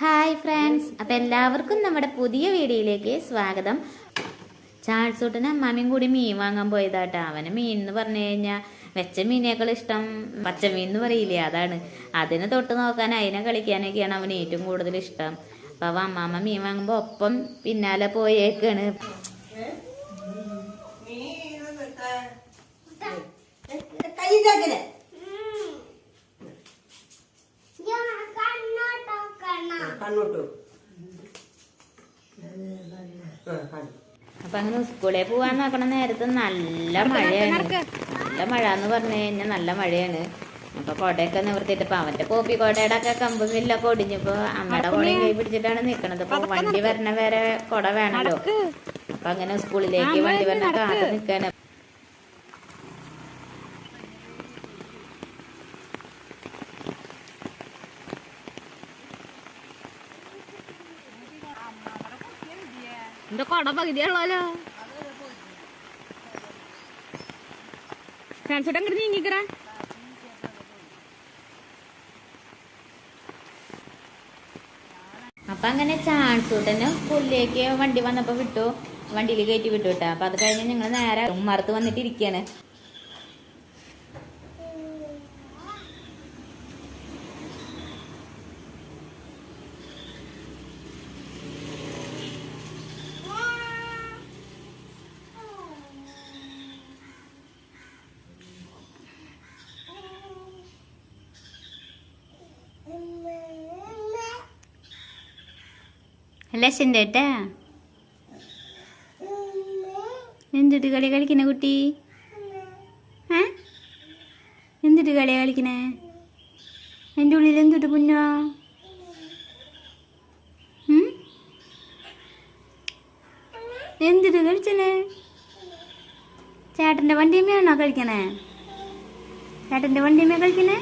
Hi friends അപ്പം എല്ലാവർക്കും നമ്മുടെ പുതിയ വീഡിയോയിലേക്ക് സ്വാഗതം. ചാൾസൂട്ടിന് അമ്മാമിയും കൂടി മീൻ വാങ്ങാൻ പോയതാട്ടോ. അവന് മീൻ എന്ന് പറഞ്ഞു കഴിഞ്ഞാൽ വെച്ച മീനേക്കാൾ ഇഷ്ടം പച്ചമീൻ എന്ന് പറയില്ലേ അതാണ്. അതിനെ തൊട്ട് നോക്കാൻ അതിനെ കളിക്കാനൊക്കെയാണ് അവന് ഏറ്റവും കൂടുതൽ ഇഷ്ടം. അപ്പം അവ അമ്മാമ്മ മീൻ വാങ്ങുമ്പോൾ ഒപ്പം പിന്നാലെ പോയേക്കാണ്. കൈതാക്കൽ കണ്ണോട്ടു അപ്പൊ അങ്ങനെ സ്കൂളിൽ പോവാൻ നോക്കണ നേരത്ത് നല്ല മഴയാണ്. നല്ല മഴ എന്ന് പറഞ്ഞു കഴിഞ്ഞാൽ നല്ല മഴയാണ്. അപ്പൊ കൊടയൊക്കെ ഇപ്പൊ അവന്റെ കോപ്പി കൊടയുടെ ഒക്കെ കമ്പും വില്ലൊക്കെ ഒടിഞ്ഞപ്പോ അമ്മയുടെ കൊടയും കൈ പിടിച്ചിട്ടാണ് നിക്കണത്. അപ്പൊ വണ്ടി വരണ വരെ കൊട വേണല്ലോ. അപ്പൊ അങ്ങനെ സ്കൂളിലേക്ക് വണ്ടി വരണ കാത്ത് നിക്കാണ് എന്റെ കൊട പകുതിയുള്ളല്ലോ ചാൻസോട്ട് അങ്ങോട്ട് നീങ്ങിക്കറ അപ്പൊ അങ്ങനെ ചാൻസൂട്ടന് പുല്ലേക്ക് വണ്ടി വന്നപ്പോ വിട്ടു. വണ്ടിയിൽ കയറ്റി വിട്ടു കേട്ടോ. അപ്പൊ അത് കഴിഞ്ഞ് ഞങ്ങൾ നേരെ മറുത്ത് വന്നിട്ട് ഇരിക്കാണ് ലക്ഷ്യന്റെ ഏട്ടാ എന്തിട്ട് കളി കളിക്കണ കുട്ടി? ഏ? എന്തിട്ട് കളി കളിക്കണേ എന്റെ ഉള്ളിൽ എന്തിട്ട് പുന്നോ? എന്തിട്ട് കളിച്ചണേ ചേട്ടന്റെ വണ്ടിയമ്മയാണോ കളിക്കണേ? ചേട്ടന്റെ വണ്ടിയമ്മ കളിക്കണേ?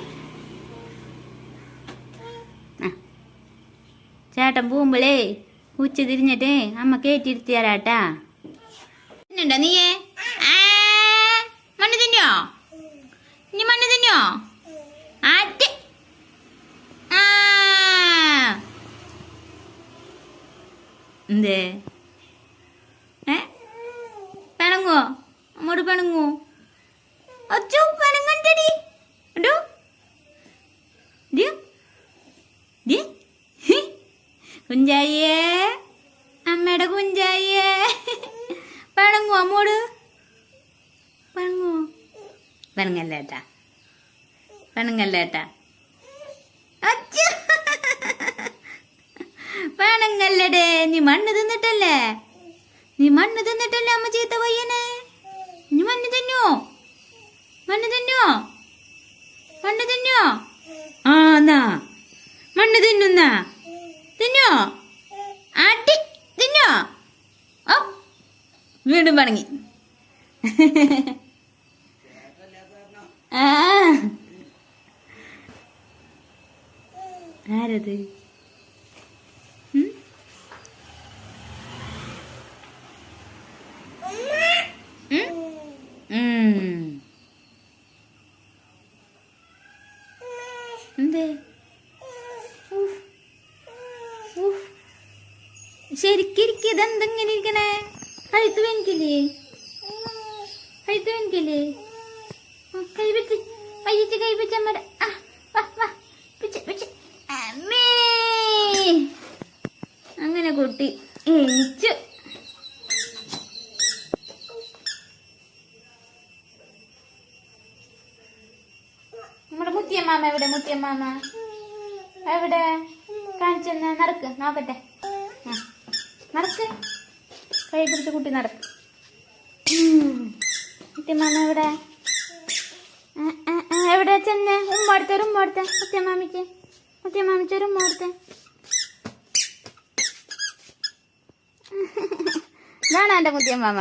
ചേട്ടൻ പോകുമ്പോളേ ഉച്ച തിരിഞ്ഞിട്ടേ അമ്മ കയറ്റിയിരുത്തിയാലാട്ടാ തിന്നണ്ടോ നീയേ? മണ്ണ് തിന്നോ? നീ മണ്ണ് തിന്നോ? ആറ്റ്. എന്തേ? ഏ? പെണങ്ങോ അങ്ങോട്ട് പെണങ്ങോ അച്ചു പിണങ്ങണ്ടടി. കുഞ്ചായിയേ അമ്മയുടെ കുഞ്ചായിയേ പണങ്ങോ അമ്മോട്? പണങ്ങോ പണങ്ങല്ലേട്ടാ പണങ്ങല്ലേട്ടാ പണങ്ങല്ലടേ നീ മണ്ണ് തിന്നിട്ടല്ലേ? നീ മണ്ണ് തിന്നിട്ടല്ലേ അമ്മ ചീത്ത പയ്യനെ? നീ മണ്ണ് തിന്നോ? മണ്ണ് തിന്നോ? മണ്ണ് തിന്നോ? ആ എന്നാ. മണ്ണ് തിന്നുന്ന? തിന്നോ? അടി തിന്നോ? ഓ വീണ്ടും പണങ്ങി ആരത്? ശരിക്കിരിക്കും ഇതെന്തെങ്ങനെ ഇരിക്കണേ? കഴുത്ത് വേനിക്കില്ലേ? കഴുത്ത് വേനിക്കില്ലേ? കൈവച്ച് പയ്യച്ച് കൈ വെച്ച് അമ്മയുടെ വാ വാ വെച്ച് വെച്ച്. അമ്മേ! അങ്ങനെ കുട്ടി എണിച്ചു. നമ്മുടെ മുത്തിയമ്മാമ എവിടെ? മുത്തിയമ്മാമ. എവിടെ? കാണിച്ചെന്ന് നടക്ക് നോക്കട്ടെ. നടക്ക്. കൈ പിടിച്ച കുട്ടി നടക്ക്. മുത്തിയമ്മാമ എവിടെ? എവിടെ ചെന്ന്? ഉമ്മ അടുത്ത ഉമ്മ അടുത്ത. മുത്തിയമ്മാമിക്ക് മുത്തിയമ്മാമിക്ക് ഒരു ഉമ്മ അടുത്ത. ഇതാണ് എന്റെ മുത്തിയമ്മാമ